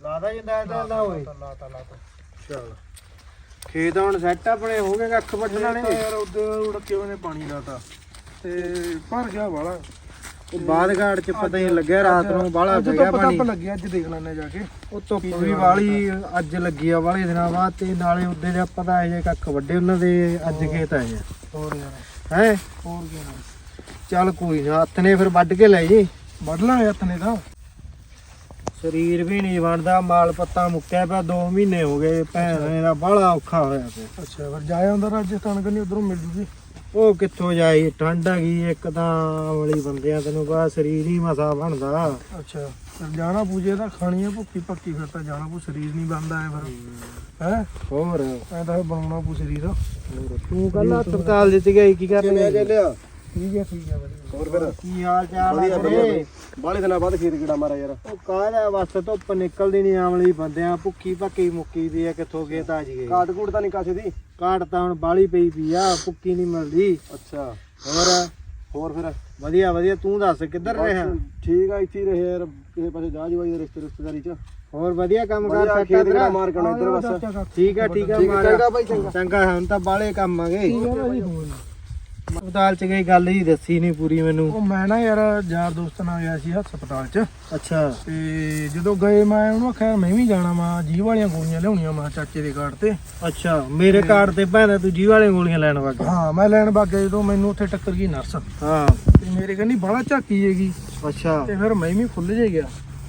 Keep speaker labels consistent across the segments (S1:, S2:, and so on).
S1: ਲਾਦਾ ਜਿੰਦਾ ਇਹਦਾ ਲਾ ਓਏ।
S2: ਲਾਤਾ ਲਾਤਾ
S1: ਚਲ। ਖੇਤ ਹੁਣ ਸੈੱਟ ਆਪਣੇ ਹੋ ਗਏ ਕੱਖ ਵੱਢਣ ਵਾਲੇ?
S2: ਤਾਂ ਯਾਰ ਉਧਰ ਉੜਕੇ ਉਹਨੇ ਪਾਣੀ ਲਾਤਾ। ਤੇ ਭਰ ਗਿਆ ਵਾਲਾ।
S1: ਉਹ ਬਾਦ ਘਾਟ ਚ ਪਤਾ ਹੀ ਨੀ ਲੱਗਿਆ ਰਾਤ ਨੂੰ ਬਾਹਲਾ
S2: ਅੱਜ
S1: ਪੈ ਗਿਆ
S2: ਧੁੱਪ
S1: ਪਾਣੀ।
S2: ਧੱਪ ਲੱਗਿਆ ਅੱਜ ਦੇਖ ਲੈਣੇ ਜਾ ਕੇ।
S1: ਉਹ ਧੁੱਪ ਵੀ ਵਾਲੀ ਅੱਜ ਲੱਗੀ ਆ ਵਾਲੇ ਦਿਨਾਂ ਬਾਅਦ ਤੇ ਨਾਲੇ ਉੱਦੇ ਦੇ ਪਤਾ ਇਹ ਜੇ ਕੱਖ ਵੱਡੇ ਉਹਨਾਂ ਦੇ ਅੱਜ ਖੇਤ ਆਏ ਆ।
S2: ਹੋਰ ਯਾਰ।
S1: ਹੈ?
S2: ਹੋਰ ਕੀ ਨਾ
S1: ਚੱਲ ਕੋਈ ਨਾ ਹੱਥ ਨੇ ਫਿਰ ਵੱਢ ਕੇ ਲੈ ਜੀ।
S2: ਵੱਢ ਲਾਂਗੇ ਹੱਥ ਨੇ ਤਾਂ।
S1: ਸਰੀਰ ਵੀ ਨਹੀਂ ਬਣਦਾ ਮਾਲ ਪੱਤਾ ਮੁੱਕਿਆ ਪਿਆ 2 ਮਹੀਨੇ ਹੋ ਗਏ ਭੈਣ ਦਾ ਬਾਹਲਾ ਔਖਾ ਹੋਇਆ ਪਿਆ।
S2: ਅੱਛਾ ਫਿਰ ਜਾਇਆ ਹੁੰਦਾ ਰਾਜਸਥਾਨ ਕੰਨੀ ਉਧਰੋਂ ਮਿਲ ਜੂਗੀ
S1: ਉਹ ਕਿੱਥੋਂ ਜਾਈ ਠੰਡ ਹੈਗੀ ਇੱਕ ਤਾਂ ਵਾਲੀ ਬੰਦਿਆਂ ਤੈਨੂੰ ਪਤਾ ਸਰੀਰ ਹੀ ਮਸਾ ਬਣਦਾ।
S2: ਅੱਛਾ ਫਿਰ ਜਾਣਾ ਪੂਜੇ ਤਾਂ ਖਾਣੀ ਆ ਭੁੱਕੀ ਪੱਕੀ ਫਿਰ ਤਾਂ ਜਾਣਾ ਪੂ ਸਰੀਰ ਨਹੀਂ ਬਣਦਾ ਐ ਫਿਰ। ਹੈ।
S1: ਹੋਰ?
S2: ਐ ਤਾਂ ਫਿਰ ਬਣਾਉਣਾ ਪੂ ਸਰੀਰ।
S1: ਤੂੰ ਕੱਲ ਹਸਪਤਾਲ ਜਿੱਤ ਗਈ ਕੀ ਕਰ
S3: ਕਿਵੇਂ ਚੱਲਿਆ?
S2: ਠੀਕ ਹੈ ਠੀਕ ਹੈ ਵਧੀਆ।
S3: ਹੋਰ ਫਿਰ?
S1: ਕੀ ਹਾਲ ਚਾਲ
S3: ਵਧੀਆ ਵਧੀਆ
S1: ਤੇਰੇ?
S3: ਬਾਲੇ ਦਿਨਾਂ ਬਾਅਦ ਖੇਤ ਕਿਹੜਾ ਮਾਰਾ ਯਾਰ।
S1: ਉਹ ਕਾਹਦਾ ਬਸ ਧੁੱਪ ਨਿਕਲਦੀ ਨਹੀਂ ਆਮਲੀ ਬੰਦਿਆਂ ਭੁੱਕੀ ਭੱਕੀ ਮੁੱਕੀ ਦੀ ਆ ਕਿੱਥੋਂ ਖੇਤ ਆ ਜੀਏ।
S3: ਕਾਟ ਕੂਟ ਤਾਂ ਨਹੀਂ ਕਾਸੇ ਦੀ?
S1: ਕਾਟ ਤਾਂ ਹੁਣ ਬਾਲੀ ਪਈ ਪਈ ਆ ਭੁੱਕੀ ਨਹੀਂ ਮਿਲਦੀ।
S3: ਅੱਛਾ।
S1: ਹੋਰ?
S3: ਹੋਰ ਫਿਰ?
S1: ਵਧੀਆ ਵਧੀਆ। ਤੂੰ ਦੱਸ ਕਿੱਧਰ ਰਿਹਾ?
S3: ਬਸ ਠੀਕ ਆ ਇੱਥੇ ਹੀ ਰਹੇ ਯਾਰ ਕਿਸੇ ਪਾਸੇ ਜਾ ਜਵਾਈ ਦੇ ਰਿਸ਼ਤੇ ਰਿਸ਼ਤੇਦਾਰੀ ਚ।
S1: ਹੋਰ ਵਧੀਆ ਕੰਮ ਕਰ
S3: ਵਧੀਆ
S1: ਸਕਦਾ
S3: ਖੇਤ ਕਿਹੜਾ
S1: ਤੇਰਾ
S3: ਮਾਰ ਕੇ ਆਉਣਾ ਇੱਧਰ ਬਸ।
S1: ਠੀਕ ਆ ਠੀਕ ਆ
S3: ਠੀਕ ਆ,
S1: ਮਾਰਾ
S3: ਚੰਗਾ ਬਾਈ ਚੰਗਾ।
S1: ਚੰਗਾ ਹੁਣ ਤਾਂ ਬਾਲੇ ਕੰਮ ਆ ਗਏ। ਹਸਪਤਾਲ ਚ ਗਈ ਗੱਲ ਹੀ ਦੱਸੀ ਨਹੀਂ ਪੂਰੀ ਮੈਨੂੰ।
S2: ਉਹ ਮੈਂ ਨਾ ਯਾਰ ਯਾਰ ਦੋਸਤ ਨਾਲ ਗਿਆ ਸੀ ਹਸਪਤਾਲ 'ਚ।
S1: ਅੱਛਾ।
S2: ਤੇ ਜਦੋਂ ਗਏ ਮੈਂ ਉਹਨੂੰ ਆਖਿਆ ਮੈਂ ਵੀ ਜਾਣਾ ਵਾ ਜੀਵ ਵਾਲੀਆਂ ਗੋਲੀਆਂ ਲਿਆਉਣੀਆਂ ਮੈਂ ਚਾਚੇ ਦੇ ਕਾਰਡ ਤੇ।
S1: ਅੱਛਾ ਮੇਰੇ ਕਾਰਡ ਤੇ ਭੈਣਾ ਤੂੰ ਜੀ ਵਾਲੇ ਗੋਲੀਆਂ ਲੈਣ ਵਗ
S2: ਹਾਂ ਮੈਂ ਲੈਣ ਵਗ ਗਿਆ ਜਦੋਂ ਮੈਨੂੰ ਉੱਥੇ ਟੱਕਰ ਗਈ ਨਰਸ।
S1: ਹਾਂ।
S2: ਤੇ ਮੇਰੇ ਕਹਿੰਦੀ ਬਾਹਲਾ ਝਾਕੀ ਜੇਗੀ
S1: ਅੱਛਾ।
S2: ਤੇ ਫਿਰ ਮੈਂ ਵੀ ਖੁੱਲ ਜੇ ਗਿਆ।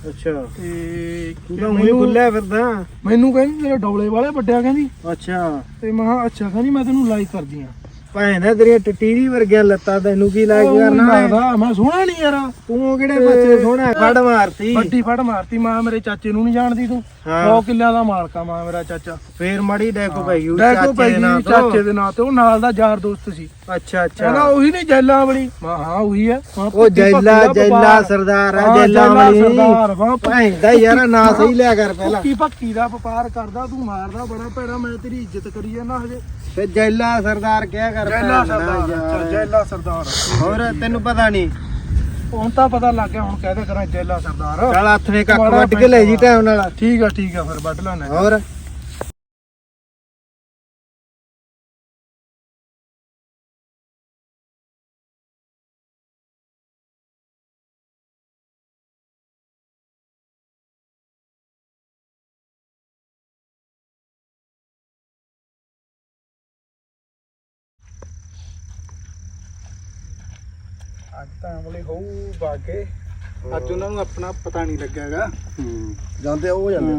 S1: ਅੱਛਾ।
S2: ਤੇ
S1: ਤੂੰ ਮੂੰਹ ਖੁੱਲਿਆ ਫਿਰਦਾ।
S2: ਮੈਨੂੰ ਕਹਿੰਦੀ ਤੇਰੇ ਡੌਲੇ ਵਾਲੇ ਵੱਡਿਆ ਕਹਿੰਦੀ।
S1: ਅੱਛਾ।
S2: ਤੇ ਮੈਂ ਅੱਛਾ ਕਹਿੰਦੀ ਮੈਂ ਤੈਨੂੰ ਲਾਈਕ ਕਰਦੀ ਆ।
S1: ਭੈਣਾ ਤੇਰੀਆਂ ਟਟੀਰੀ ਵਰਗੀਆਂ ਲੱਤਾਂ ਤੈਨੂੰ ਕੀ ਲੱਗ ਕਰਨਾ ਹੈ?
S2: ਲੱਗਦਾ ਮੈਂ ਸੋਹਣਾ ਨਹੀਂ ਯਾਰ।
S1: ਤੂੰ ਕਿਹੜੇ ਪਾਸੇ ਸੋਹਣਾ ਫੜ ਮਾਰਤੀ।
S2: ਵੱਡੀ ਫੜ ਮਾਰਤੀ ਮਾਂ ਮੇਰੇ ਚਾਚੇ ਨੂੰ ਨਹੀਂ ਜਾਣਦੀ ਤੂੰ।
S1: ਹਾਂ।
S2: 100 ਕਿੱਲਿਆਂ ਦਾ ਮਾਲਕ ਆ ਮਾਂ ਮੇਰਾ ਚਾਚਾ।
S1: ਫੇਰ ਮੜੀ ਡੈਕੋ ਪਈ ਉਹ ਚਾਚੇ
S2: ਭਾਈ
S1: ਦੇ ਨਾਂ ਤੋਂ।
S2: ਚਾਚੇ ਦੇ ਨਾਂ ਤੇ ਉਹ ਨਾਲ ਦਾ ਯਾਰ ਦੋਸਤ ਸੀ।
S1: ਅੱਛਾ
S2: ਕਹਿੰਦਾ
S1: ਅੱਛਾ
S2: ਉਹੀ ਨਹੀਂ ਜੈਲਾ ਵਾਲੀ। ਮੈਂ ਹਾਂ ਉਹੀ ਹੈ। ਮੈਂ
S1: ਉਹ ਜੈਲਾ
S2: ਦਾ
S1: ਜੈਲਾ
S2: ਵਪਾਰ।
S1: ਸਰਦਾਰ ਆ
S2: ਹਾਂ,
S1: ਜੈਲਾ ਵਾਲੀ।
S2: ਸਰਦਾਰ ਵਾ
S1: ਭੈਂਦਾ ਯਾਰ ਨਾਂ ਸਹੀ ਲਿਆ ਕਰ ਪਹਿਲਾਂ।
S2: ਭੁੱਕੀ ਭੱਕੀ ਦਾ ਵਪਾਰ ਕਰਦਾ ਤੂੰ ਮਾਰਦਾ ਬੜਾ ਭੈੜਾ ਮੈਂ ਤੇਰੀ ਇੱਜ਼ਤ ਕਰੀ ਜਾਂਦਾ ਹਜੇ।
S1: ਤੇ ਜੈਲਾ ਸਰਦਾਰ ਕਿਹਾ ਕਰ
S2: ਜੈਲਾ ਸਰਦਾਰ ਜੈਲਾ ਸਰਦਾਰ।
S1: ਹੋਰ ਤੈਨੂੰ ਪਤਾ ਨਹੀਂ
S2: ਹੁਣ ਤਾਂ ਪਤਾ ਲੱਗ ਗਿਆ ਹੁਣ ਕਹਦੇ ਕਰਾਂ ਜੈਲਾ ਸਰਦਾਰ।
S1: ਚੱਲ ਹੱਥ ਨੇ ਕੱਖ ਵੱਢ ਕੇ ਲੈ ਜੀ ਟਾਈਮ ਨਾਲ।
S2: ਠੀਕ ਆ ਠੀਕ ਆ ਫਿਰ ਵੱਢ ਲੈਣਾ
S1: ਹੋਰ?
S2: ਅੱਜ ਤਾਂ ਅਮਲੇ ਹੋਊ ਬਾਗੇ। ਅੱਜ ਉਹਨਾਂ ਨੂੰ ਆਪਣਾ ਪਤਾ ਨਹੀਂ ਲੱਗਿਆਗਾ।
S3: ਹੂੰ ਜਾਂਦੇ ਆ, ਉਹ ਜਾਂਦੇ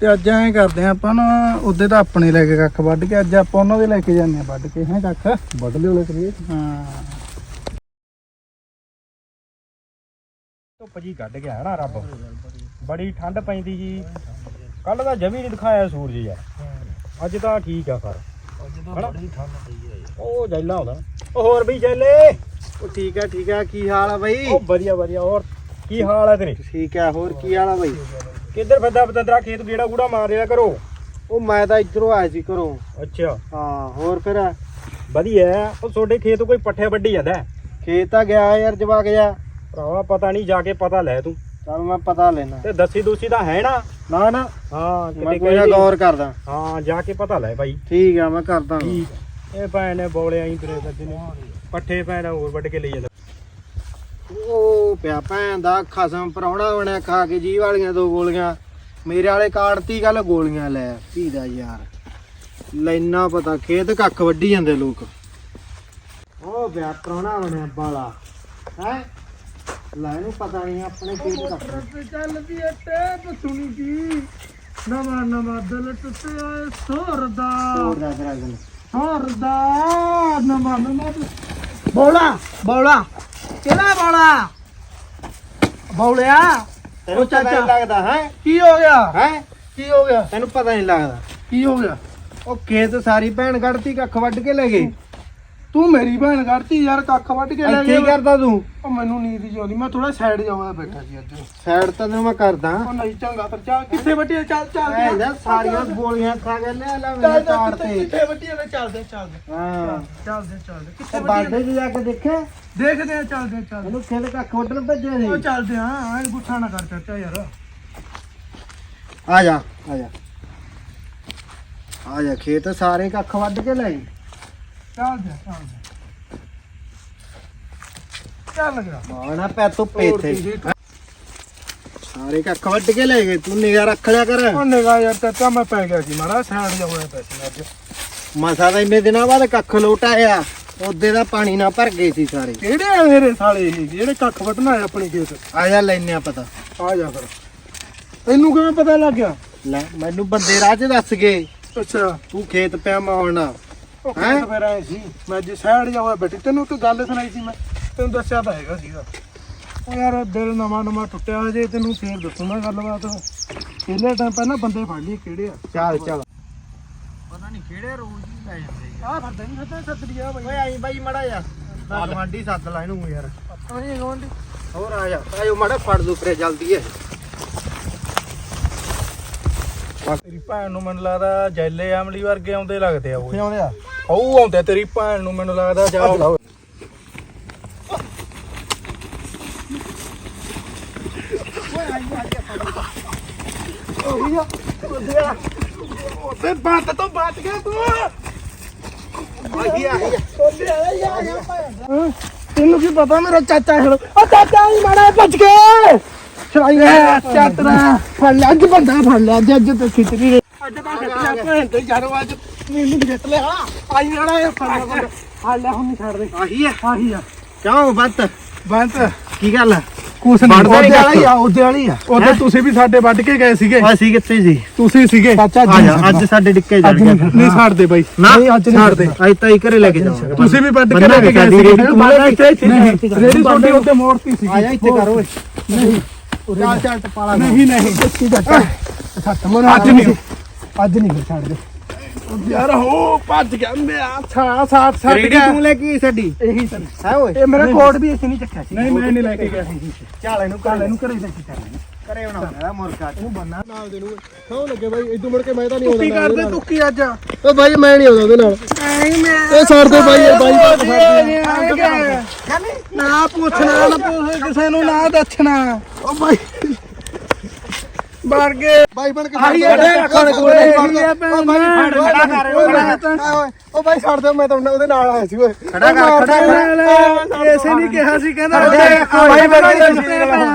S2: ਤੇ ਅੱਜ ਐਂ ਕਰਦੇ ਆ ਆਪਾਂ ਨਾ ਉਹਦੇ ਤਾਂ ਆਪਣੇ ਲੈ ਕੇ ਕੱਖ ਵੱਢ ਕੇ ਅੱਜ ਆਪਾਂ ਉਹਨਾਂ ਦੇ ਲੈ ਕੇ ਜਾਂਦੇ ਆ ਵੱਢ ਕੇ ਹੈ ਕੱਖ?
S3: ਵੱਢ ਲਿਓਲੇ ਕਰੀਏ।
S2: ਹਾਂ।
S4: ਧੁੱਪ ਜੀ ਕੱਢ ਗਿਆ ਨਾ ਰੱਬ। ਬੜੀ ਠੰਡ ਪੈਂਦੀ ਜੀ। ਕੱਲ ਤਾਂ ਜਮੀ ਨਹੀਂ ਦਿਖਾਇਆ ਸੂਰਜ ਯਾਰ। ਅੱਜ ਤਾਂ ਠੀਕ ਆ ਫਿਰ ਹਨਾ? ਉਹ ਜੈਲਾ ਹੁੰਦਾ ਉਹ ਹੋਰ ਵੀ ਜੈਲੇ।
S1: ਉਹ ਠੀਕ ਆ ਠੀਕ ਆ ਕੀ ਹਾਲ ਆ ਬਾਈ?
S4: ਉਹ ਵਧੀਆ ਵਧੀਆ। ਹੋਰ ਕੀ ਹਾਲ ਹੈ ਤੇਰੇ?
S1: ਠੀਕ ਆ ਹੋਰ ਕੀ ਹਾਲ ਆ ਬਾਈ?
S4: ਕਿੱਧਰ ਫਿਰਦਾ ਪਤੰਦਰਾ ਖੇਤ ਗੇੜਾ ਗੂੜਾ ਮਾਰ ਰਿਹਾ ਕਰੋ।
S1: ਉਹ ਮੈਂ ਤਾਂ ਇੱਧਰੋਂ ਆਇਆ ਸੀ ਘਰੋਂ।
S4: ਅੱਛਾ।
S1: ਹਾਂ ਹੋਰ ਫਿਰ?
S4: ਵਧੀਆ ਹੈ। ਉਹ ਤੁਹਾਡੇ ਖੇਤ ਕੋਈ ਪੱਠੇ ਵੱਢੀ ਜਾਂਦਾ ਹੈ?
S1: ਖੇਤ ਤਾਂ ਗਿਆ ਯਾਰ ਜਵਾਕ ਜਾ
S4: ਭਰਾਵਾ ਪਤਾ ਨਹੀਂ ਜਾ ਕੇ ਪਤਾ ਲੈ ਤੂੰ।
S1: ਚੱਲ ਮੈਂ ਪਤਾ ਲੈਣਾ
S4: ਤੇ ਦੱਸੀ ਦੂਸੀ ਤਾਂ ਹੈ ਨਾ?
S1: ਨਾ ਨਾ।
S4: ਹਾਂ
S1: ਮੈਂ
S4: ਕਿਤੇ
S1: ਕੋਈ ਨਾ ਗੌਰ ਕਰਦਾ।
S4: ਹਾਂ ਜਾ ਕੇ ਪਤਾ ਲੈ ਭਾਈ
S1: ਠੀਕ ਆ ਮੈਂ ਕਰਦਾ
S4: ਇਹ ਭੈਣ ਨੇ ਬੋਲੇ ਆਈ ਤੇਰੇ ਸੱਜੇ ਨੇ ਪੱਠੇ ਭੈਣ ਹੋਰ ਵੱਢ ਕੇ ਲਈ ਜਾਂਦਾ।
S1: ਉਹ ਪਿਆ ਭੈਣ ਦਾ ਖਸਮ ਪਰੌਣਾ ਬਣਿਆ ਖਾ ਕੇ ਜੀ ਵਾਲੀਆਂ ਦੋ ਗੋਲੀਆਂ। ਮੇਰੇ ਵਾਲੇ ਕਾੜਤੀ ਗੱਲ ਗੋਲੀਆਂ ਲੈ ਧੀ ਦਾ ਯਾਰ। ਲੈਣਾ ਪਤਾ ਖੇਤ ਕੱਖ ਵੱਢੀ ਜਾਂਦੇ ਲੋਕ। ਉਹ ਪਿਆ ਪਰੌਣਾ ਬਣਿਆ ਬਾਲਾ। ਹੈ? ਲੈ ਇਹਨੂੰ ਪਤਾ ਨਹੀਂ ਆਪਣੇ ਖੇਤ ਕੱਖ
S2: ਚੱਲਦੀ ਏ ਟੇਪ ਸੁਣੀ ਕੀ ਨਵਾਂ ਨਵਾਂ ਦਿਲ ਟੁੱਟਿਆ ਏ ਸੋਰ ਦਾ
S1: ਹੋਰ ਦਾ
S2: ਸੋਰ ਦਾ ਨਵਾਂ ਨਵਾਂ ਬੋਲਾ ਬੋਲਾ। ਕਿਹੜਾ ਬੋਲਾ? ਬੋਲਿਆ?
S1: ਤੈਨੂੰ ਪਤਾ ਨਹੀਂ ਲੱਗਦਾ ਹੈ?
S2: ਕੀ ਹੋ ਗਿਆ?
S1: ਹੈ?
S2: ਕੀ ਹੋ ਗਿਆ?
S1: ਤੈਨੂੰ ਪਤਾ ਨਹੀਂ ਲੱਗਦਾ।
S2: ਕੀ ਹੋ ਗਿਆ?
S1: ਉਹ ਖੇਤ ਸਾਰੀ ਭੈਣ ਕੱਢਤੀ ਕੱਖ ਵੱਢ ਕੇ ਲੈ ਗਏ
S2: ਤੂੰ ਮੇਰੀ ਭੈਣ ਕੱਢਤੀ ਯਾਰ ਕੱਖ ਵੱਢ ਕੇ ਲੈ
S1: ਇੱਥੇ
S2: ਗਿਆ
S1: ਹੀ ਕਰਦਾ ਤੂੰ?
S2: ਉਹ ਮੈਨੂੰ ਨੀਂਦ ਹੀ ਆਉਂਦੀ ਮੈਂ ਥੋੜਾ ਸਾਈਡ ਜਾਵਾਂ ਬੈਠਾ ਸੀ ਅੱਜ।
S1: ਸਾਈਡ ਤਾਂ ਤੈਨੂੰ ਮੈਂ ਕਰਦਾ।
S2: ਉਹ ਨਹੀਂ ਚੰਗਾ ਪਰ ਚੱਲ ਕਿੱਥੇ ਵੱਡੀ ਚੱਲ ਚੱਲ
S1: ਦਾ ਸਾਰੀਆਂ ਗੋਲੀਆਂ ਖਾ ਕੇ ਲੈ ਲੈ ਤਾੜ
S2: ਕਿੱਥੇ-
S1: ਤੇ।
S2: ਕਿੱਥੇ ਨੇ? ਚੱਲਦੇ ਚੱਲਦੇ
S1: ਹਾਂ।
S2: ਚੱਲਦੇ ਚੱਲਦੇ
S1: ਤੇ
S2: ਕਿੱਥੇ
S1: ਬਾਡੇ 'ਚ ਜਾ ਕੇ ਦੇਖੇ
S2: ਦੇਖਦੇ ਆ ਚੱਲਦੇ ਚੱਲਦੇ
S1: ਇਹਨੂੰ ਖੇਤ ਕੱਖ ਵੱਢਣ ਭੇਜਿਆ
S2: ਉਹ
S1: ਸੀ
S2: ਚੱਲਦੇ ਆ ਐਂ ਗੁੱਸਾ ਨਾ ਕਰ ਚਾਚਾ ਯਾਰ।
S1: ਆ ਜਾ ਆ ਜਾ। ਆ ਜਾ ਖੇਤ ਸਾਰੇ ਕੱਖ ਵੱਢ ਕੇ ਲੈ ਗਏ
S2: ਚੱਲ ਜਾ ਚੱਲ ਜਾ। ਚੱਲ ਗਿਆ।
S1: ਮਾਣਾ ਪੈ ਧੁੱਪੇ ਇੱਥੇ। ਸਾਰੇ ਕੱਖ ਵੱਢ ਕੇ ਲੈ ਗਏ ਤੂੰ ਨਿਗਾ ਰੱਖ ਲਿਆ ਕਰ।
S2: ਉਹ ਨਿਗਾਹ ਯਾਰ ਚਾਚਾ ਮੈਂ ਪੈ ਗਿਆ ਸੀ ਮਾਰਾ ਸਾਈਡ ਜਾ ਹੋਇਆ ਪੈਸੇ ਅੱਜ।
S1: ਮਸਾ ਤਾਂ ਇੰਨੇ ਦਿਨਾਂ ਬਾਅਦ ਕੱਖ ਲੋਟ ਆਇਆ ਉਹਦੇ ਦਾ ਪਾਣੀ ਨਾ ਭਰ ਗਏ ਸੀ ਸਾਰੇ।
S2: ਕਿਹੜੇ ਆ ਮੇਰੇ ਸਾਲੇ ਇਹ? ਜਿਹੜੇ ਕੱਖ ਵੱਢਣਾ ਆ ਆਪਣੇ ਖੇਤ?
S1: ਆ ਜਾ ਲੈਨੇ ਆ ਪਤਾ।
S2: ਆ ਜਾ ਫਿਰ। ਤੈਨੂੰ ਕਿਵੇਂ ਪਤਾ ਲੱਗ ਗਿਆ?
S1: ਲੈ ਮੈਨੂੰ ਬੰਦੇ ਰਾਹ 'ਚ ਦੱਸ ਗਏ।
S2: ਅੱਛਾ।
S1: ਤੂੰ ਖੇਤ ਪਿਆ ਮਾਉਣਾ।
S2: ਉਹ
S1: ਹੈਂ?
S2: ਖੇਤ ਫਿਰ ਆਏ ਸੀ ਮੈਂ ਅੱਜ ਸਾਈਡ ਜਾ ਹੋਇਆ ਬੈਠੀ ਤੈਨੂੰ ਇੱਕ ਗੱਲ ਸੁਣਾਈ ਸੀ ਮੈਂ ਤੈਨੂੰ ਦੱਸਿਆ ਤਾਂ ਹੈਗਾ ਸੀਗਾ। ਉਹ ਯਾਰ ਦਿਲ ਨਵਾਂ ਨਵਾਂ ਟੁੱਟਿਆ ਜੇ ਤੈਨੂੰ ਫੇਰ ਦੱਸੂਗਾ ਗੱਲਬਾਤ। ਪਹਿਲੇ ਟਾਈਮ ਪਹਿਲਾਂ ਬੰਦੇ ਫੜ ਲਈ ਕਿਹੜੇ ਆ?
S1: ਚੱਲ ਚੱਲ। ਪਤਾ ਨਹੀਂ ਕਿਹੜੇ ਰੋਜ਼ ਹੀ ਲੈ ਜਾਂਦੇ
S2: ਆ। ਫਿਰਦਾ ਨਹੀਂ ਖਤਾ ਸੱਤ ਲਿਆ ਬਾਈ।
S1: ਓਏ ਆਈ ਬਾਈ ਮੜਾ ਜਾ ਨਾ ਗਵਾਂਢੀ ਸੱਦ ਲੈ ਇਹਨੂੰ ਯਾਰ।
S2: ਨਹੀਂ ਗਵੰਡੀ
S1: ਹੋਰ ਆ ਜਾ। ਆਇਓ ਮੜਾ ਫੜ ਦੂ ਪਰੇ ਜਲਦੀ ਹੈ
S2: ਤੇਰੀ ਭੈਣ ਨੂੰ ਮੈਨੂੰ ਲੱਗਦਾ ਜੈਲੇ ਆਮਲੀ ਵਰਗੇ ਆਉਂਦੇ ਲੱਗਦੇ ਆ ਉਹ।
S1: ਆਉਂਦੇ ਆ?
S2: ਉਹ ਆਉਂਦੇ ਤੇਰੀ ਭੈਣ ਨੂੰ ਮੈਨੂੰ ਲੱਗਦਾ ਜਾ ਬਾਤ ਤੋਂ ਗਿਆ ਹੈਂ? ਤੈਨੂੰ ਕੀ ਪਤਾ ਮੇਰਾ ਚਾਚਾ ਖੜ ਉਹ ਚਾਚਾ ਹੀ ਮਾੜਾ ਭੱਜ ਕੇ ਛੜਾਈ ਚਾਤਰਾ ਫੜ ਲਿਆ ਅੱਜ ਬੰਦਾ ਫੜ ਲਿਆ ਅੱਜ ਅੱਜ ਤੇ ਖਿਚੜੀ ਅੱਜ ਤਾਂ ਖਿਚੜੀ ਭੈਣ ਤੇ ਯਾਰ ਅੱਜ ਮੈਨੂੰ ਜਿੱਤ ਲਿਆ ਆਈ ਮਾੜਾ ਇਹ ਫੜ ਲਿਆ ਬੰਦਾ ਫੜ ਲਿਆ ਹੁਣ ਨਹੀਂ ਛੱਡ ਦੇ
S1: ਆਹੀ ਆ
S2: ਆਹੀ ਆ
S1: ਕਿਉਂ ਬੰਤ
S2: ਬੰਤ
S1: ਕੀ ਗੱਲ
S2: ਕੁਛ
S1: ਵੜਦਾ
S2: ਉਹਦੇ
S1: ਨੀ
S2: ਵਾਲੀ
S1: ਕੱਖ।
S2: ਆ ਉਹਦੇ ਵਾਲੀ ਆ ਉਹਦੇ ਤੁਸੀਂ ਵੀ ਸਾਡੇ ਵੱਢ ਕੇ ਗਏ ਸੀਗੇ
S1: ਅਸੀਂ ਕਿੱਥੇ ਸੀ
S2: ਤੁਸੀਂ ਸੀਗੇ ਚਾਚਾ
S1: ਆ ਜਾ ਅੱਜ ਸਾਡੇ ਡਿੱਕੇ
S2: ਅੱਜ
S1: ਗਿਆ
S2: ਨਹੀਂ ਛੱਡਦੇ ਬਾਈ ਨਹੀਂ ਅੱਜ ਨਹੀਂ ਛੱਡਦੇ
S1: ਅੱਜ ਤਾਂ ਹੀ ਘਰੇ ਲੈ ਕੇ ਜਾਵਾਂਗੇ
S2: ਤੁਸੀਂ ਵੀ ਵੱਢ ਕੇ
S1: ਬੰਨਾ
S2: ਲੈ ਕੇ ਗਏ
S1: ਸਾਡੀ
S2: ਸੀਗੇ
S1: ਰੇਹੜੀ ਤੂੰ ਬੰਨਾ ਇੱਥੇ ਇੱਥੇ
S2: ਨਹੀਂ ਰੇੜੀ ਤੁਹਾਡੀ ਉੱਤੇ ਮੋੜਤੀ ਸੀ
S1: ਆ ਜਾ ਇੱਥੇ ਕਰ ਓਏ
S2: ਨਹੀਂ
S1: ਚੱਲ ਚੱਲ ਟਪਾਲਾ
S2: ਨਹੀਂ ਨਹੀਂ ਸੱਚੀ ਚਾਚਾ ਸੱਤ ਮਨ ਅੱਜ ਨਹੀਂ ਅੱਜ ਨਹੀਂ ਫਿਰ ਛੱਡ ਦੇ ਯਾਰ ਹੋ ਭੱਜ ਗਿਆ ਮੈਂ ਛਾ ਸਾਥ ਛੱਡ
S1: ਰੇੜੀ ਤੂੰ ਲੈ ਕੇ ਆਈ ਸਾਡੀ।
S2: ਇਹੀ ਸਰ
S1: ਹੈ ਓਏ।
S2: ਇਹ ਮੇਰਾ ਕੋਟ ਵੀ ਅਸੀਂ ਨਹੀਂ ਚੱਕਿਆ ਸੀ। ਨਹੀਂ ਮੈਂ ਨਹੀਂ ਲੈ ਕੇ ਗਿਆ। ਸੀ।
S1: ਚੱਲ ਇਹਨੂੰ
S2: ਕੱਲ ਇਹਨੂੰ ਘਰੇ ਲੈ ਕੇ ਚੱਲ
S1: ਘਰੇ ਬਣਾਉਣਾ ਮੁਰਗਾ।
S2: ਇਹਨੂੰ ਬੰਨਾ।
S3: ਨਾਲ ਦੇ ਨੂੰ ਖਾਉ ਲੱਗੇ ਬਾਈ ਇਦੋਂ ਮੁੜ ਕੇ ਮੈਂ ਤਾਂ ਨਹੀਂ
S2: ਕੀ ਕਰਦੇ ਤੂੰ ਕੀ ਅੱਜ।
S3: ਓ ਬਾਈ ਮੈਂ ਨਹੀਂ ਆਉਂਦਾ ਉਹਦੇ ਨਾਲ।
S2: ਨਹੀਂ ਮੈਂ
S3: ਇਹ ਛੱਡ ਦੇ ਬਾਈ ਇਹ ਬਾਈ
S2: ਨਾ ਪੁੱਛਣਾ ਨਾ ਪੁੱਛ ਕਿਸੇ ਨੂੰ ਨਾ ਦੱਸਣਾ। ਓ ਭਾਈ ਬਾਹਰ ਗਏ।
S3: ਬਾਈ ਬਣ ਕੇ
S2: ਆਹੀ
S3: ਛੱਡ
S2: ਹੈ
S3: ਦੇ,
S2: ਕੋਲ ਇਹੀ ਹੈ ਭੈਣ
S3: ਓ ਬਾਈ
S2: ਖੜਾ ਕਰ,
S3: ਓ ਬਾਈ ਛੱਡ ਦੇ ਮੈਂ ਤਾਂ ਉਹਦੇ ਨਾਲ ਆਇਆ ਸੀ ਓਏ।
S1: ਖੜਾ ਕਰ ਖੜਾ ਕਰ।
S2: ਐਸੇ ਨਹੀਂ ਕਿਹਾ ਸੀ ਕਹਿੰਦਾ
S3: ਬਾਈ ਮੇਰਾ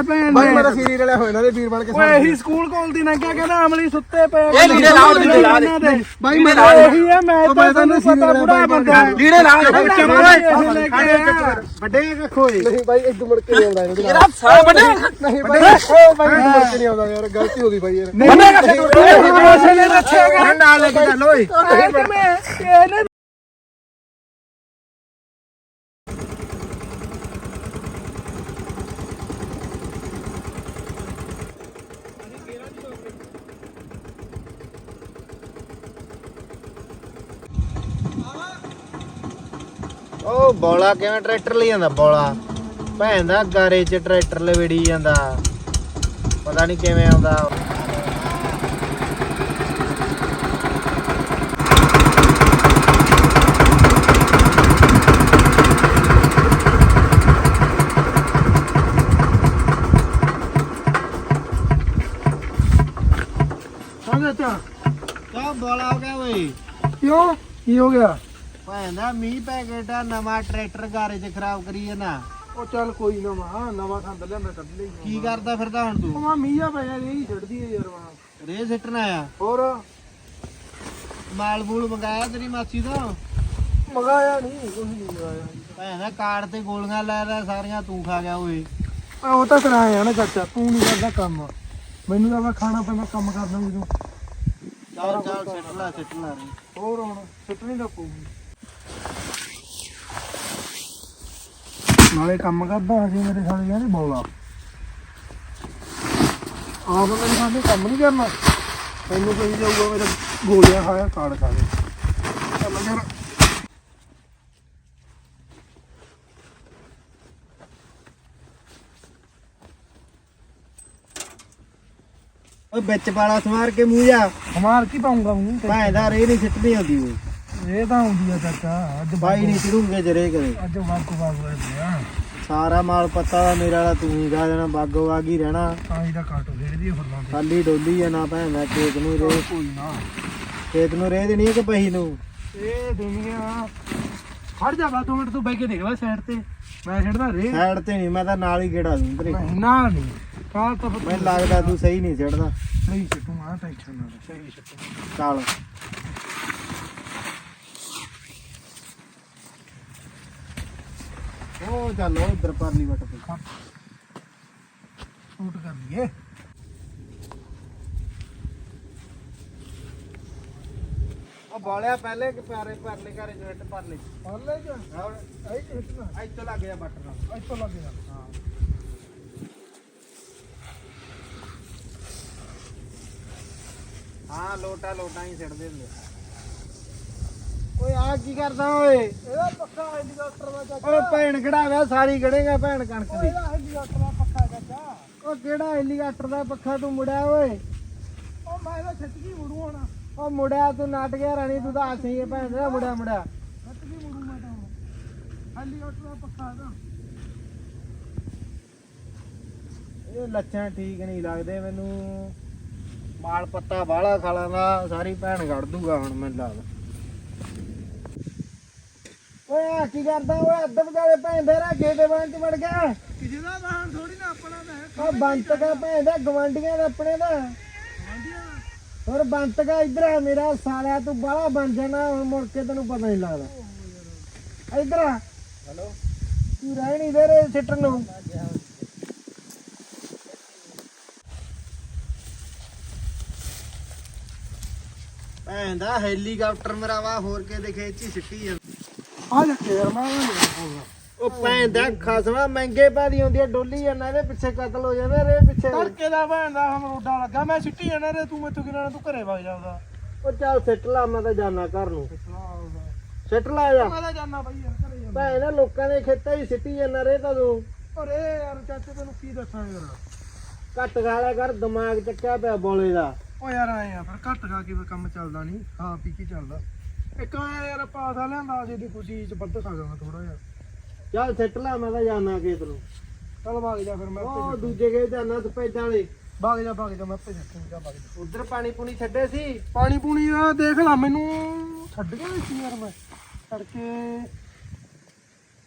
S2: ਭੈਣ
S3: ਬਾਈ ਮੇਰਾ ਸੀਰੀ ਰਲਿਆ ਹੋਇਆ ਇਹਨਾਂ ਦੇ। ਵੀਰ ਬਣ ਕੇ
S2: ਓਏ ਇਹੀ ਸਕੂਲ ਕੋਲ ਦੀ ਲੰਘਿਆ ਕਹਿੰਦਾ ਅਮਲੀ ਸੁੱਤੇ ਪਏ
S1: ਇਹ ਲੀੜੇ ਲਾਓ, ਲੀੜੇ ਲਾ ਦੇ।
S3: ਬਾਈ ਮੈਂ
S2: ਇਹੀ ਹੈ ਮੈਂ
S3: ਉਹ
S2: ਤਾਂ ਤੁਹਾਨੂੰ ਪਤਾ
S3: ਵਾਲਾ
S2: ਬੁੜਾ ਬੰਦਾ।
S1: ਲੀੜੇ ਲਾ ਦੇ। ਵੱਡੇ ਕੱਖੋਏ
S3: ਨਹੀਂ ਬਾਈ ਇਦੋਂ ਮੁੜ ਕੇ ਨਹੀਂ ਆਉਂਦਾ ਇਹਦੇ
S1: ਸਾਰਾ ਵੱਡੇ
S3: ਨਹੀਂ ਬਾਈ ਓ ਬਾਈ ਮੁੜ ਕੇ ਨਹੀਂ ਆਉਂਦਾ ਯਾਰ ਗਲਤੀ ਹੋ ਗਈ ਬਾਈ ਯਾਰ।
S2: ਬੰਦੇ ਕੱਟੇ ਟੁੱਟੇ ਨੇ ਰੱਖਿਆਗਾ
S1: ਨਾਲ ਲੈ ਕੇ ਚੱਲ ਓਏ। ਉਹ ਬੋਲਾ ਕਿਵੇਂ ਟਰੈਕਟਰ ਲਈ ਜਾਂਦਾ ਬੋਲਾ? ਭੈਣ ਦਾ ਗਾਰੇ 'ਚ ਟਰੈਕਟਰ ਲਵੇੜੀ ਜਾਂਦਾ। ਪਤਾ ਨਹੀਂ ਕਿਵੇਂ ਆਉਂਦਾ।
S2: ਹਾਂ
S1: ਬੋਲਾ ਗਿਆ ਓਏ
S2: ਕਿਉਂ? ਕੀ ਹੋ ਗਿਆ?
S1: ਭੈਣ ਦਾ ਮੀਂਹ ਪੈ ਗਿਆ ਨਵਾਂ ਟਰੈਕਟਰ ਗਾਰੇ 'ਚ ਖਰਾਬ ਕਰੀ ਜਾਂਦਾ।
S2: ਉਹ ਚੱਲ ਕੋਈ ਨਾ ਮਾ ਨਵਾਂ ਖੰਦ ਲਿਆਂਦਾ ਕੱਢ ਲਈ
S1: ਕੀ ਕਰਦਾ ਫਿਰਦਾ ਹੁਣ ਤੂੰ?
S2: ਮਾ ਮੀਆਂ ਪਿਆ ਨਹੀਂ ਛੱਡਦੀ ਹੈ ਯਾਰ ਵਾ
S1: ਰੇ ਸਿੱਟਣਾ ਆ
S2: ਹੋਰ?
S1: ਮਾਲ ਮੂਲ ਮੰਗਾਇਆ ਤੇਰੀ ਮਾਸੀ ਤੋਂ?
S2: ਮਗਾਇਆ ਨਹੀਂ ਕੁਝ ਨਹੀਂ ਮਗਾਇਆ।
S1: ਭੈਣ ਕਾਰਡ ਤੇ ਗੋਲੀਆਂ ਲੈ ਲੈ ਸਾਰੀਆਂ ਤੂੰ ਖਾ ਗਿਆ ਓਏ।
S2: ਆ ਉਹ ਤਾਂ ਕਰਾਇਆ ਨਾ ਚਾਚਾ ਤੂੰ ਨਹੀਂ ਕਰਦਾ ਕੰਮ। ਮੈਨੂੰ ਤਾਂ ਮੈਂ ਖਾਣਾ ਪੈਣਾ ਕੰਮ ਕਰਦਾ ਜਦੋਂ
S1: ਚੱਲ ਚੱਲ ਸਿੱਟ ਲੈ ਸਿੱਟ ਲੈ।
S2: ਹੋਰ ਹੁਣ ਸਿੱਟਣੀ ਦਾ ਪਊਗੀ। ਨਾਲੇ ਕੰਮ ਕਰਦਾ ਹਜੇ ਮੇਰੇ ਸਾਲੇ ਕਹਿੰਦੇ ਬੋਲਾ ਆਪ ਮੇਰੇ ਸਾਲੇ ਕੰਮ ਨਹੀਂ ਕਰਨਾ। ਤੈਨੂੰ ਕਹੀ ਜਾਊਗਾ ਮੇਰੇ ਗੋਲੀਆਂ ਖਾਇਆ ਕਾੜ ਖਾ ਕੇ। ਚੱਲ ਯਾਰ
S1: ਓਏ ਵਿੱਚ ਵਾਲਾ ਸਮਾਰ ਕੇ ਮੂੰਹ ਜਾ।
S2: ਹਮਾਰ ਕੀ ਪਾਉਂਗਾ ਮੂੰਹ ਤੇ
S1: ਦਾ ਰੇ ਨਹੀਂ ਸਿੱਟਦੀ ਆਉਂਦੀ ਓਏ
S2: ਇਹ ਤਾਂ ਆਉਂਦੀ ਆ ਚਾਚਾ ਅੱਜ
S1: ਬਾਈ ਨਹੀਂ ਚੜੂਗੇ ਜਰੇ ਕਰੇ
S2: ਅੱਜ ਵਾਕੂ ਵਾਕੂ ਆ
S1: ਸਾਰਾ ਮਾਲ ਪੱਤਾ ਦਾ ਮੇਰੇ ਵਾਲਾ ਤੂੰ ਹੀ ਗਾ ਦੇਣਾ ਬਾਗੋ ਬਾਗ ਹੀ ਰਹਿਣਾ।
S2: ਤਾਂ ਹੀ ਤਾਂ ਕਾਟੋ ਫੇਰਦੀ ਫੁੱਲਾਂ ਤੇ
S1: ਖਾਲੀ ਡੋਲੀ ਆ ਨਾ ਭੈਣ ਦਾ ਖੇਤ ਨੂੰ ਰੇ
S2: ਕੋਈ ਨਾ।
S1: ਖੇਤ ਨੂੰ ਰੇ ਦੇਣੀ ਹੈ ਕਿ ਪਹੀ ਨੂੰ?
S2: ਇਹ ਦੇਣੀਆਂ ਖੜ ਜਾ ਬਾ ਮਿੰਟ ਤੂੰ ਬੈ ਕੇ ਦੇਖ ਲੈ ਸਾਈਡ ਤੇ। ਮੈਂ ਛੱਡਦਾ ਰੇ।
S1: ਸਾਈਡ ਤੇ ਨਹੀਂ ਮੈਂ ਤਾਂ ਨਾਲ ਹੀ ਗੇੜਾ ਦੂੰ ਤੇਰੇ
S2: ਨਾ ਨਹੀਂ ਕਾਲ ਤਾਂ
S1: ਮੈਨੂੰ ਲੱਗਦਾ ਤੂੰ ਸਹੀ ਨਹੀਂ ਛੱਡਦਾ
S2: ਸਹੀ ਛੱਟੂ ਆ ਟੈਨਸ਼ਨ ਨਾ ਸਹੀ ਛੱਟੂ
S1: ਚੱਲ। ਉਹ ਚੱਲ ਉਹ ਇੱਧਰ ਪਰਲੀ ਵਟ ਤੇ।
S2: ਸ਼ੂਟ ਕਰ ਲਈਏ।
S1: ਉਹ ਬਾਲਿਆ ਪਹਿਲੇ ਕਿ ਪਿਆਰੇ ਪਰਲੇ ਘਰੇ ਜੁੱਟ ਪਰਲੇ?
S2: ਕਰ ਲੈ ਜਾ
S1: ਹੋਰ
S2: ਐ ਛੱਟਣਾ
S1: ਇੱਥੋਂ ਲੱਗ ਗਿਆ ਬੱਟ ਨਾਲ।
S2: ਇੱਥੋਂ ਲੱਗ ਜਾ
S1: ਹਾਂ। ਹਾਂ ਲੋਟਾ ਲੋਟਾ ਹੀ ਛੱਡਦੇ ਹੁੰਦੇ ਓਏ ਆ ਕੀ ਕਰਦਾ ਓਏ?
S2: ਇਹਦਾ ਪੱਕਾ ਹੈਲੀਕਾਪਟਰ ਦਾ ਚਾਚਾ
S1: ਓਏ, ਭੈਣ ਖੜਾਵਾ ਸਾਰੀ ਗੜੇਗਾ ਭੈਣ ਕਣਕ ਦੀ।
S2: ਇਹਦਾ ਹੈਲੀਕਾਪਟਰ ਦਾ ਪੱਕਾ ਚਾਚਾ
S1: ਉਹ ਕਿਹੜਾ ਹੈਲੀਕਾਪਟਰ ਦਾ ਪੱਖਾ ਤੂੰ ਮੁੜਿਆ ਓਏ?
S2: ਉਹ ਮੈਂ ਤਾਂ ਛੱਟ ਮੁੜੂ ਹੁਣ
S1: ਉਹ ਮੁੜਿਆ ਤੂੰ ਨੱਟ ਗਿਆ ਰਾਣੀ, ਤੂੰ ਤਾਂ ਆਸੀ ਹੈ ਭੈਣ ਦਾ ਮੁੜਿਆ ਮੁੜਿਆ।
S2: ਛੱਟ ਮੁੜੂ ਮੈਂ ਤਾਂ ਹੈਲੀਕਾਪਟਰ ਦਾ ਪੱਕਾ ਦਾ
S1: ਇਹ ਲੱਛਣ ਠੀਕ ਨਹੀਂ ਲੱਗਦੇ ਮੈਨੂੰ। ਮਾਲ ਪੱਤਾ ਬਾਹਲਾ ਖਾਲਾ ਦਾ, ਸਾਰੀ ਭੈਣ ਕੱਢ ਦੂਗਾ ਹੁਣ, ਮੈਨੂੰ ਲੱਗਦਾ। ਓਏ ਆ ਕੀ ਕਰਦਾ? ਓਏ ਅੱਧ ਵਿਚਾਲੇ ਭੈਣ ਦੇ ਰੱਖੇ ਤੇ ਬੰਦ ਵੜ ਗਿਆ।
S2: ਕਿਸੇ ਦਾ ਵਾਹਨ ਥੋੜੀ ਨਾ ਆਪਣਾ ਤਾਂ ਹੈ
S1: ਉਹ ਬੰਤ ਕਾ ਭੈਣ ਦਾ ਗਵਾਂਡੀਆਂ ਦਾ ਆਪਣੇ ਦਾ।
S2: ਦਾ।
S1: ਹੋਰ ਬੰਤ ਕਾ ਇਧਰ ਆ ਮੇਰਾ ਸਾਲਿਆ ਤੂੰ ਬਾਹਲਾ ਬਣ ਜਾਣਾ ਹੁਣ ਮੁੜ ਕੇ ਤੈਨੂੰ ਪਤਾ ਨਹੀਂ ਲੱਗਦਾ। ਇਧਰ ਆ।
S2: ਹੈਲੋ?
S1: ਤੂੰ ਰਹਿ ਨਹੀਂ ਦੇ ਰੇ ਸਿੱਟਣ ਨੂੰ। ਭੈਣ ਦਾ ਹੈਲੀਕਾਪਟਰ ਮੇਰਾ ਵਾ ਹੋਰ ਕੇ ਦੇਖੇ ਇੱਥੇ ਸਿੱਟੀ ਜਾਂਦਾ।
S2: ਆ ਜਾ ਕੇ ਯਾਰ ਮੈਂ
S1: ਉਹ ਭੈਣ ਦਾ ਖਸਮਾ ਮਹਿੰਗੇ ਭਾਦੀ ਹੁੰਦੀ ਆ ਡੋਲੀ ਜਾਂਦਾ ਇਹਦੇ ਪਿੱਛੇ ਕਤਲ ਹੋ ਜਾਂਦਾ ਰੇ ਪਿੱਛੇ।
S2: ਤੜਕੇ ਦਾ ਭੈਣ ਦਾ ਹਮ ਰੋਡਾ ਲੱਗਾ ਮੈਂ ਸਿੱਟੀ ਜਾਣਾ ਰੇ ਤੂੰ ਮੈਥੋਂ ਕਿਨਾਂ ਤੂੰ ਘਰੇ ਵਗ ਜਾਉਂਦਾ
S1: ਉਹ ਚੱਲ ਸਿੱਟ ਲਾ ਮੈਂ ਤਾਂ ਜਾਣਾ ਘਰ ਨੂੰ। ਸਿੱਟ ਲਾ ਜਾ।
S2: ਮੈਂ ਤਾਂ ਜਾਣਾ ਬਾਈ ਯਾਰ ਘਰੇ ਜਾਣਾ
S1: ਭੈਣ ਦਾ ਲੋਕਾਂ ਦੇ ਖੇਤਾਂ 'ਚ ਸਿੱਟੀ ਜਾਂਦਾ ਰੇ ਤਾਂ ਤੂੰ।
S2: ਅਰੇ ਯਾਰ ਚਾਚੇ ਤੈਨੂੰ ਕੀ ਦੱਸਾਂ ਯਾਰ?
S1: ਘੱਟ ਗਾਲਿਆ ਕਰ ਦਿਮਾਗ ਚੱਕਿਆ ਪਿਆ ਬੋਲੇ ਦਾ।
S2: ਓ ਯਾਰ ਆਏ ਆ ਫਿਰ ਘੱਟ ਗਾ ਕੇ ਕੰਮ ਚੱਲਦਾ ਨਹੀਂ ਹਾਂ ਪੀ ਕੇ ਚੱਲਦਾ। ਇੱਕ ਯਾਰ ਪਾਸਾ ਲਿਆਂਦਾ ਸੀ ਦੀ ਖੁਸ਼ੀ ਚ ਵੱਧ ਖਾ ਜਾਵਾਂ ਥੋੜਾ ਜਿਹਾ।
S1: ਚੱਲ ਸਿੱਟ ਲਾ ਮੈਂ ਤਾਂ ਜਾਣਾ ਖੇਤ ਨੂੰ।
S2: ਚੱਲ ਭਾਗ ਜਾ ਫਿਰ ਮੈਂ
S1: ਉਹ
S2: ਆਪੇ
S1: ਦੂਜੇ ਖੇਤ ਜਾਣਾ ਸਪੈਦਾਂ ਵਾਲੇ।
S2: ਭਾਗ ਜਾ ਭਾਗ ਜਾ ਮੈਂ ਆਪੇ ਜਾ ਭਾਗ ਜਾ।
S1: ਉਧਰ ਪਾਣੀ ਪੂਣੀ ਛੱਡੇ ਸੀ?
S2: ਪਾਣੀ ਪੂਣੀ ਦਾ ਦੇਖ ਲਾ ਮੈਨੂੰ। ਛੱਡ ਗਿਆ ਸੀ ਯਾਰ ਮੈਂ। ਤੜਕੇ।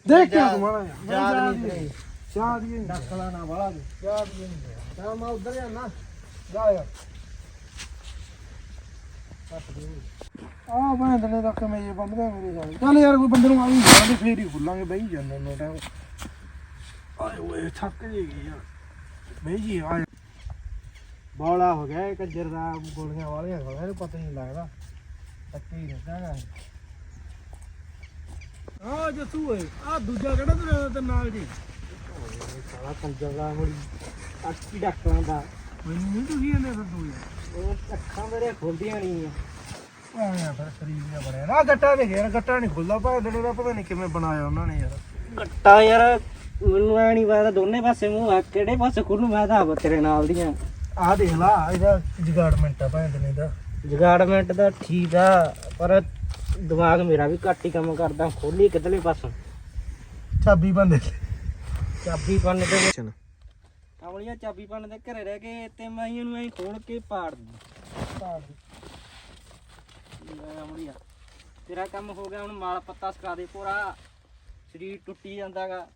S2: ਦੇਖ ਕੇ ਤੂੰ ਮਾੜਾ ਜਿਹਾ
S1: ਯਾਦ ਨਹੀਂ।
S2: ਯਾਦ ਹੀ ਨਹੀਂ
S1: ਡੱਕਲਾ ਨਾ ਵਾਲਾ ਦੇ
S2: ਯਾਦ ਹੀ ਨਹੀਂ
S1: ਚੱਲ ਮੈਂ ਉਧਰ ਜਾਣਾ
S2: ਜਾ ਯਾਰ। ਆ ਦਨੇ ਤੱਕ ਮੈਂ ਇਹ ਬੰਦ ਮੇਰੇ ਜਾਨ ਚੱਲ ਯਾਰ ਕੋਈ ਬੰਦੇ ਨੂੰ ਆਈ ਜਾਂਦੇ ਫੇਰ ਹੀ ਖੁੱਲਾਂਗੇ ਬਈ ਜਾਂਦੇ ਨੇ ਟਾਈਮ ਆਏ ਓਏ ਥੱਕ ਜੀ ਗਈ ਯਾਰ ਬਈ ਜੀ ਆ
S1: ਬੌਲਾ ਹੋ ਗਿਆ ਕੰਜਰ ਦਾ ਗੋਲੀਆਂ ਵਾਲੀਆਂ ਗੋਲੀਆਂ ਨੂੰ ਪਤਾ ਨਹੀਂ ਲੱਗਦਾ। ਟੱਕੀ ਹੀ ਰਹਿੰਦਾ।
S2: ਆ ਜੱਸੂ ਓਏ ਆ ਦੂਜਾ ਕਿਹੜਾ ਤੇਰੇ ਤੇ ਨਾਲ ਜੀ?
S1: ਸਾਲਾ ਕੰਜਰ ਦਾ ਮੁੜੀ ਅੱਖੀ ਡੱਕਲਾਂ ਦਾ।
S2: ਮੈਨੂੰ ਨਹੀਂ ਤੁਸੀਂ ਇਹਨੇ ਫਿਰ ਯਾਰ।
S1: ਉਹ ਅੱਖਾਂ ਮੇਰੇ ਖੁੱਲਦੀਆਂ ਨਹੀਂ ਆ।
S2: ਆਇਆ ਫਿਰ ਸਰੀਰ ਜਿਹਾ ਬਣਿਆ। ਨਾ ਗੱਟਾ ਦੇਖ ਯਾਰ ਗੱਟਾ ਨਹੀਂ ਖੁੱਲਦਾ। ਭਾਵੇਂ ਦਿਨੇ ਦਾ ਪਤਾ ਨਹੀਂ ਕਿਵੇਂ ਬਣਾਇਆ ਉਹਨਾਂ ਨੇ ਯਾਰ।
S5: ਗੱਟਾ ਯਾਰ ਮੈਨੂੰ ਐ ਨਹੀਂ ਪਤਾ ਦੋਨੇ ਪਾਸੇ ਮੂੰਹ ਆ ਕਿਹੜੇ ਪਾਸੇ ਖੁੱਲੂ ਮੈਂ ਤਾਂ ਆਪ ਤੇਰੇ ਨਾਲ ਦੀਆਂ
S2: ਆਹ ਦੇਖ ਲਾ ਇਹਦਾ ਜਗਾੜਮੈਂਟ ਆ ਭਾਵੇਂ ਦਿਨੇ ਦਾ।
S5: ਜਗਾੜਮੈਂਟ ਦਾ ਠੀਕ ਆ ਪਰ ਦਿਮਾਗ ਮੇਰਾ ਵੀ ਘੱਟ ਹੀ ਕੰਮ ਕਰਦਾ ਖੋਲੀ ਕਿਧਰਲੇ ਪਾਸੋਂ।
S2: ਚਾਬੀ ਬੰਦੇ
S5: ਚਾਬੀ ਪੰਨ ਦੇ। ਵਿੱਚ ਆਵਲੀਆਂ ਚਾਬੀ ਪੰਨ ਦੇ ਘਰੇ ਰਹਿ ਕੇ ਤੇ ਮੈਂ ਇਹਨੂੰ ਐਂ ਖੋਲ ਕੇ ਪਾੜ ਦੂੰ ਲੈ ਆਵਲੀਆ ਤੇਰਾ ਕੰਮ ਹੋ ਗਿਆ ਹੁਣ ਮਾਲ ਪੱਤਾ ਸਕਾ ਦੇ ਪੂਰਾ। ਸਰੀਰ ਟੁੱਟੀ ਜਾਂਦਾਗਾ।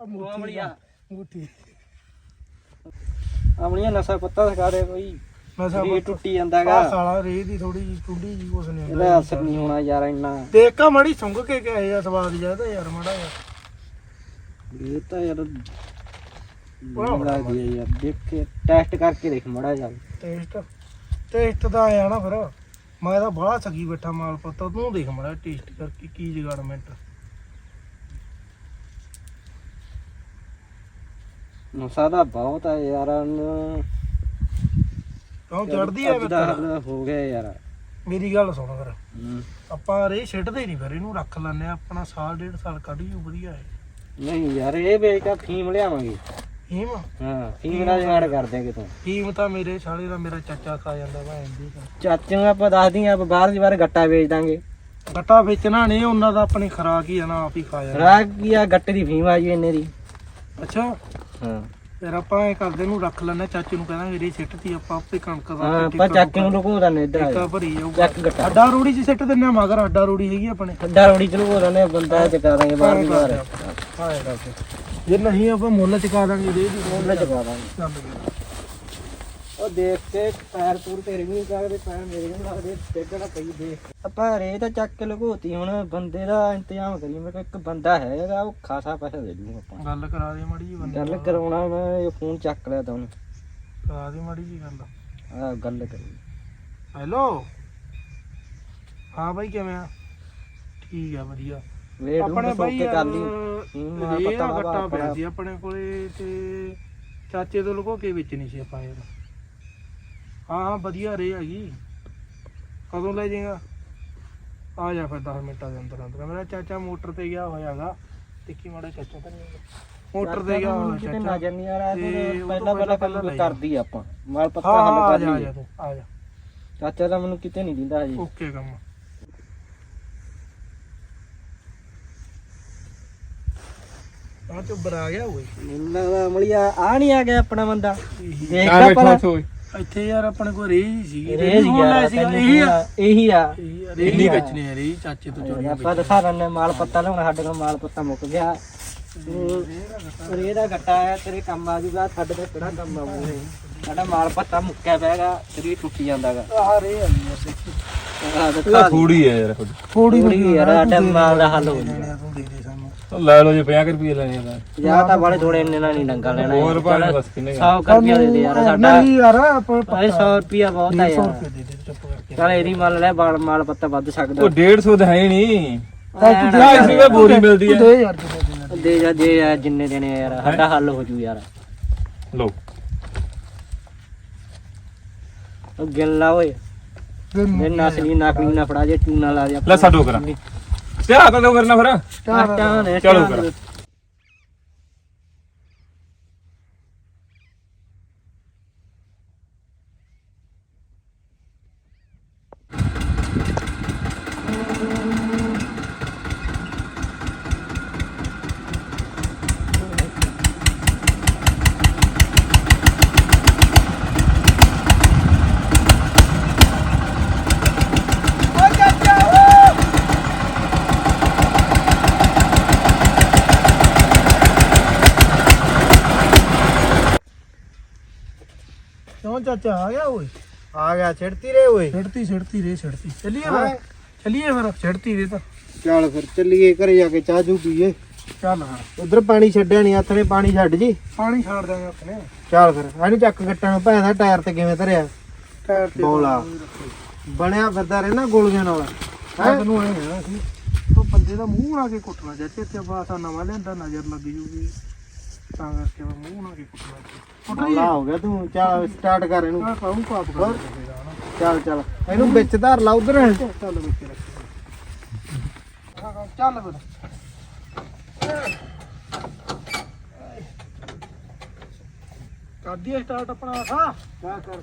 S5: ਆਵਲੀਆ।
S2: ਅੰਗੂਠੀ
S5: ਆਵਲੀਆ ਨਸ਼ਾ ਪੱਤਾ ਸਕਾ ਦੇ ਕੋਈ।
S2: ਸਭ
S5: ਸਰੀਰ ਟੁੱਟੀ ਜਾਂਦਾਗਾ।
S2: ਸਾਲਾ ਰੇ ਦੀ ਥੋੜੀ ਜੀ ਟੁੱਡੀ ਜੀ ਕੁਛ ਨਹੀਂ ਹੁੰਦਾ।
S5: ਇਹਦਾ ਅਸਰ ਨਹੀਂ ਹੋਣਾ ਯਾਰ ਇੰਨਾ।
S2: ਦੇਖ ਕਾ ਮੜੀ ਸੁੰਘ ਕੇ ਕਿਹਾ ਸਵਾਦ ਜਿਹਾ ਯਾਰ ਮਾੜਾ ਯਾਰ
S5: ਇਹ ਤਾਂ ਯਾਰ ਬੜਾ ਲੱਗਦੀ ਹੈ ਯਾਰ ਦੇਖ ਕੇ ਟੈਸਟ ਕਰਕੇ ਦੇਖ ਮੜਾ ਜਾ
S2: ਟੇਸਟ ਟੇਸਟ ਦਾ ਆਇਆ ਨਾ ਫਿਰ। ਮੈਂ ਤਾਂ ਬੜਾ ਸਕੀ ਬੈਠਾ ਮਾਲ ਪੱਤਾ ਤੂੰ ਦੇਖ ਮੜਾ ਟੇਸਟ ਕਰਕੇ ਕੀ ਜਗਾੜਮੈਂਟ
S5: ਨਸ਼ਾ ਦਾ ਬਹੁਤ ਆ ਯਾਰ। ਨੂੰ
S2: ਕਿਉਂ ਚੜਦੀ ਆ
S5: ਅੱਜ ਦਾ ਹਾਲ ਹੋ ਗਿਆ ਯਾਰ।
S2: ਮੇਰੀ ਗੱਲ ਸੁਣ ਫਿਰ। ਆਪਾਂ ਰੇ ਛੱਡਦੇ ਨਹੀਂ ਫਿਰ ਇਹਨੂੰ ਰੱਖ ਲੈਂਦੇ ਆ ਆਪਣਾ ਸਾਲ ਡੇਢ ਸਾਲ ਕੱਢ ਜੂ ਵਧੀਆ ਹੈ।
S5: ਨਹੀਂ ਯਾਰ ਇਹ ਵੇਚ ਕੇ ਫੀਮ ਲਿਆਵਾਂਗੇ।
S2: ਹੀਮ?
S5: ਹਾਂ ਫੀਮ ਦਾ ਜਗਾੜ ਕਰ ਦਿਆਂਗੇ ਤੂੰ
S2: ਹੀਮ ਤਾਂ ਮੇਰੇ ਸਾਲੇ ਦਾ ਮੇਰਾ ਚਾਚਾ ਖਾ ਜਾਂਦਾ ਭਾਂ ਦੀ
S5: ਚਾਚੀਆਂ ਆਪਾਂ ਦੱਸਦੀਆਂ ਆਪਾਂ ਬਾਹਰ ਦੀ ਬਾਹਰ ਗੱਟਾ ਵੇਚ ਦਾਂਗੇ।
S2: ਗੱਟਾ ਵੇਚਣਾ ਨਹੀਂ ਉਹਨਾਂ ਦਾ ਆਪਣੀ ਖਰਾਕ ਹੀ ਆ ਨਾ ਆਪ ਹੀ ਖਾ ਜਾਣਾ
S5: ਰਾਗ ਕੀ ਆ ਗੱਟੇ ਦੀ ਫੀਮ ਆ ਜੀ ਇਹਨੇ ਦੀ।
S2: ਅੱਛਾ?
S5: ਹਾਂ।
S2: ਫਿਰ ਆਪਾਂ ਇਹ ਕਰਦੇ ਨੂੰ ਰੱਖ ਲੈਣੇ ਚਾਚੇ ਨੂੰ ਕਹਿੰਦਾ ਰੀ ਸਿੱਟਤੀ ਆਪਾਂ ਆਪੇ ਕਣਕ ਦਾ
S5: ਹਾਂ ਆਪਾਂ ਚੱਕ ਨੂੰ ਲੁਕੋ ਦਨੇ ਇੱਧਰ ਆ
S2: ਟਿੱਕਾ। ਭਰੀ ਜਾਊਗਾ।
S5: ਚੱਕ ਗੱਟਾ।
S2: ਅੱਡਾ ਰੋੜੀ ਚ ਸਿੱਟ ਦਿੰਨੇ ਆ ਮਗਰ ਅੱਡਾ ਰੋੜੀ ਹੈਗੀ ਆਪਣੇ।
S5: ਅੱਡਾ ਰੋੜੀ ਚ ਲੁਕੋ ਦਨੇ ਬੰਦਾ ਚਕਾ ਦਾਂਗੇ ਬਾਹਰ ਦੀ ਬਾਹਰ
S2: ਹਾਏ ਰੱਬ ਜੇ ਨਹੀਂ ਆਪਾਂ ਮੁੱਲ ਚੁਕਾ ਦਾਂਗੇ ਦੇ ਦੀ
S5: ਉਹਨੇ ਚਕਾ ਦਾਂਗੇ।
S2: ਚੱਲ ਗਿਆ
S5: ਉਹ ਦੇਖ ਕੇ ਪੈਰ ਪੂਰ ਤੇਰੇ ਵੀ ਨਹੀਂ ਲੱਗਦੇ ਪੈਰ ਮੇਰੇ ਵੀ ਨਹੀਂ ਲੱਗਦੇ ਡੇਗਣਾ ਪਈ ਦੇਖ। ਆਪਾਂ ਰੇ ਤਾਂ ਚੱਕ ਕੇ ਲੁਕੋਤੀ ਹੁਣ ਬੰਦੇ ਦਾ ਇੰਤਜ਼ਾਮ ਕਰੀ ਮੇਰੇ ਕੋਲ ਇੱਕ ਬੰਦਾ ਹੈਗਾ ਉਹ ਖਾਸਾ ਪੈਸਾ ਦੇ ਦੂੰਗਾ ਆਪਾਂ।
S2: ਗੱਲ ਕਰਾ ਦੇ ਮੜੀ ਜੀ ਬੰਦੇ
S5: ਗੱਲ ਕਰਾਉਣਾ ਮੈਂ ਇਹ ਫੋਨ ਚੱਕ ਲਿਆ ਤਾਂ ਉਹਨੇ।
S2: ਕਰਾ ਦੇ ਮੜੀ ਜੀ ਗੱਲ।
S5: ਆ ਗੱਲ ਕਰੀ
S2: ਹੈਲੋ? ਹਾਂ ਬਾਈ ਕਿਵੇਂ ਆ? ਠੀਕ ਆ ਵਧੀਆ। ਆਪਣੇ
S5: ਨੂੰ
S2: ਬਾਈ
S5: ਕਰ ਲਈ। ਪਤਾ।
S2: ਪਿਆ। ਸੀ ਆਪਣੇ ਕੋਲੇ ਤੇ ਚਾਚੇ ਤੋਂ ਲੁਕੋ ਕੇ ਵੇਚਣੀ ਸੀ ਆਪਾਂ ਯਾਰ। ਹਾਂ ਹਾਂ ਵਧੀਆ ਰੇ ਹੈਗੀ। ਕਦੋਂ ਲੈ ਜਾਏਗਾ? ਆ ਜਾ ਫਿਰ 10 ਮਿੰਟਾਂ ਦੇ ਅੰਦਰ ਅੰਦਰ। ਮੇਰਾ ਚਾਚਾ ਮੋਟਰ ਤੇ ਗਿਆ ਹੋਇਆਗਾ ਦੇਖੀ ਮਾੜਾ ਚਾਚਾ ਤਾਂ ਨਹੀਂ ਮੋਟਰ ਤੇ ਗਿਆ ਹੋਇਆ ਚਾਚਾ। ਤੇ
S5: ਤੇ
S2: ਉਹ ਤੋਂ
S5: ਪਹਿਲਾਂ
S2: ਪਹਿਲਾਂ
S5: ਪਹਿਲਾਂ ਕਰਦੀ ਆਪਾਂ। ਮਾਲ ਪੱਤਾ ਹੱਲ ਕਰ
S2: ਜਾ ਆ
S5: ਲਈ
S2: ਜਾ ਤੂੰ ਆ ਜਾ।
S5: ਚਾਚਾ ਦਾ ਮੈਨੂੰ ਕਿਤੇ ਨਹੀਂ ਦਿੰਦਾ ਹਜੇ।
S2: ਓਕੇ ਕੰਮ। ਆ ਚੁੱਬਰ ਆ ਗਿਆ ਓਏ।
S5: ਮੈਨੂੰ ਲੱਗਦਾ ਅਮਲੀਆ ਆ ਨਹੀਂ ਆ ਗਿਆ ਆਪਣਾ ਬੰਦਾ।
S2: ਇਹੀ।
S5: ਦੇਖਦਾ ਪਰ
S2: ਇੱਥੇ ਯਾਰ ਆਪਣੇ ਕੋਲ ਰੇਹ ਹੀ ਸੀਗੀ
S5: ਰੇਜ
S2: ਹੁਣ ਲੈ
S5: ਗਿਆ
S2: ਸੀਗਾ ਇਹੀ ਆ।
S5: ਇਹੀ ਆ।
S2: ਇਹੀ ਆ ਰੇਹ ਨਹੀਂ ਵੇਚਣੀ ਹੈ ਰੇਹ ਚਾਚੇ ਤੋਂ ਚੋਰੀ
S5: ਆਪਾਂ ਦਿਖਾ ਦਿੰਦੇ ਮਾਲ ਪੱਤਾ ਲਿਆਉਣਾ ਸਾਡੇ ਕੋਲ ਮਾਲ ਪੱਤਾ ਮੁੱਕ ਗਿਆ। ਰੇ ਦਾ ਗੱਟਾ ਆਇਆ ਤੇਰੇ ਕੰਮ ਆ ਜੂਗਾ ਸਾਡੇ ਤੇ ਕਿਹੜਾ ਕੰਮ ਆਊਗਾ ਸਾਡਾ ਮਾਲ ਪੱਤਾ ਮੁੱਕਿਆ ਪਿਆਗਾ ਤੇਰੀ ਟੁੱਟ ਜਾਂਦਾਗਾ
S2: ਆ ਰੇਹ ਆ
S5: ਆਹ
S6: ਥੋੜੀ ਹੈ ਯਾਰ
S2: ਥੋੜੀ
S5: ਥੋੜੀ ਯਾਰ ਸਾਡਾ ਮਾਲ ਦਾ ਹੱਲ ਹੋ
S2: ਲੈਣੇ ਤੂੰ
S6: ਲੈ ਲਓ ਜੇ 50 ਰੁਪਏ ਲੈਣੇ ਆ
S5: ਜਾਂ ਤਾਂ ਬਾਲੇ ਥੋੜੇ ਇੰਨੇ ਨਾਲ ਨਹੀਂ ਡੰਗਾ ਲੈਣਾ
S6: ਹੋਰ ਭਾਵੇਂ ਬਸ ਕਿੰਨੇ
S5: 100 ਰੁਪਿਆ ਦੇ ਦੇ ਯਾਰ ਸਾਡਾ
S2: ਨਹੀਂ ਯਾਰ ਆਪਾਂ
S5: ਭਾਈ 100 ਰੁਪਿਆ ਬਹੁਤ ਆ ਯਾਰ।
S2: ਦੇ ਦੇ ਚੁੱਪ ਕਰਕੇ।
S5: ਚਲ ਇਹਦੀ ਮੰਨ ਲੈ ਬਾਲ ਮਾਲ ਪੱਤਾ ਵੱਧ ਸਕਦਾ।
S6: ਉਹ 150 ਦਾ ਹੈ ਨਹੀਂ।
S5: ਐਂ ਨਾ
S6: 40 ਰੁਪਏ ਬੋਰੀ ਮਿਲਦੀ ਹੈ
S2: ਦੇ ਯਾਰ ਦੇ
S5: ਜਾ ਦੇ ਜਾ ਜਿੰਨੇ ਦੇਣੇ ਆ ਯਾਰ ਸਾਡਾ ਹੱਲ ਹੋ ਜੂ ਯਾਰ।
S6: ਲਓ।
S5: ਉਹ ਗਿਣ ਲਾ ਓਏ। ਨਸਲੀ ਨਕਲੀ ਨਾ ਫੜਾ ਜੇ ਚੂਨਾ ਲਾ ਦੇ
S6: ਲੈ ਛੱਡੋ ਕਰਾਂ। ਤੇ ਆ ਕਦੋਂ ਕਰਨਾ ਫਿਰ।
S5: ਆਟਾ ਨੇ
S6: ਚਲੋ ਕਰਾਂ
S2: ਚਾਚਾ ਆ ਗਿਆ ਓਏ।
S1: ਆ ਗਿਆ ਛਿੜਤੀ ਰੇ ਓਏ।
S2: ਛੜਤੀ ਛੜਤੀ ਰੇ ਛੜਤੀ। ਚੱਲੀਏ ਫਿਰ ਚੱਲੀਏ ਫਿਰ ਛੜਤੀ ਰੇ ਤਾਂ।
S1: ਚੱਲ ਫਿਰ ਚੱਲੀਏ ਘਰੇ ਜਾ ਕੇ ਚਾਹ ਚੂ ਪੀਏ।
S2: ਚੱਲ ਹਾਂ
S1: ਉਧਰ ਪਾਣੀ ਛੱਡਿਆ ਨਹੀਂ ਹੱਥ ਨੇ ਪਾਣੀ ਛੱਡ ਜੀ।
S2: ਪਾਣੀ ਛਾੜ ਦਾਂਗੇ ਆਪਣੇ
S1: ਚੱਲ ਫਿਰ ਇਹਨੂੰ ਚੱਕ ਗੱਟਾਂ ਨੂੰ ਭੈਣ ਦਾ ਟਾਇਰ ਤੇ ਕਿਵੇਂ ਧਰਿਆ?
S2: ਟਾਇਰ ਤੇ
S1: ਬੋਲਾ। ਬਣਿਆ ਫਿਰਦਾ ਰਹਿਣਾ ਗੋਲੀਆਂ ਨਾਲ।
S2: ਮੈਂ ਤੈਨੂੰ ਐਂ ਉਹ ਬੰਦੇ ਦਾ ਮੂੰਹ ਬਣਾ ਕੇ ਕੁੱਟਣਾ ਚਾਚੇ ਤੇ ਬਾਸਾ ਨਵਾਂ ਲਿਆਂਦਾ ਨਜ਼ਰ ਲੱਗ ਜੂਗੀ। ਤਾਂ ਕਰਕੇ ਉਹ ਮੂੰਹ ਬਣਾ ਕੇ ਕੁੱਟਣਾ ਕੁੱਟ ਰਹੀ
S1: ਬੋਲਾ ਹੋ ਗਿਆ ਤੂੰ ਚੱਲ ਸਟਾਰਟ ਕਰ ਇਹਨੂੰ।
S2: ਆ ਕਾਹਨੂੰ ਪਾਪ ਕਰ
S1: ਚੱਲ ਚੱਲ। ਇਹਨੂੰ ਵਿੱਚ ਧਰ ਲਾ ਉਧਰ।
S2: ਚੱਲ ਵਿੱਚ ਰੱਖ ਚੱਲ ਫਿਰ। ਕਰਦੀ ਸਟਾਰਟ ਆਪਣਾ ਹਾਂ ਕਾ ਕਰ।